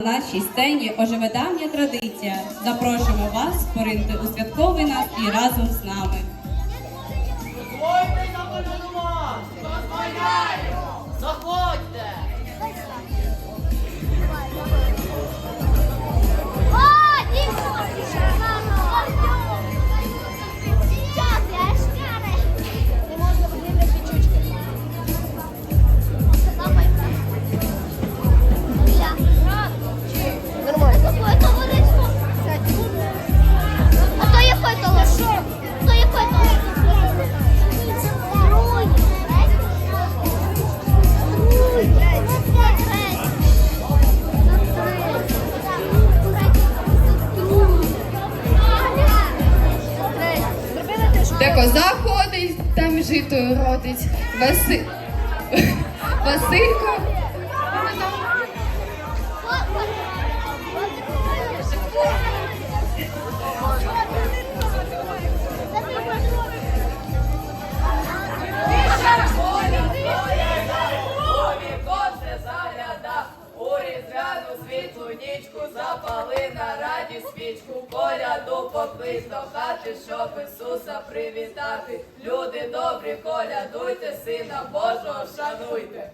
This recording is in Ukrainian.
На нашій сцені оживе давня традиція. Запрошуємо вас поринути у святковий настрій разом з нами. Коза ходить, там житою родить. Васи... Василько. Нічку запали на раді спічку, коляду поклич до хати, щоб Ісуса привітати. Люди добрі, колядуйте, сина Божого шануйте.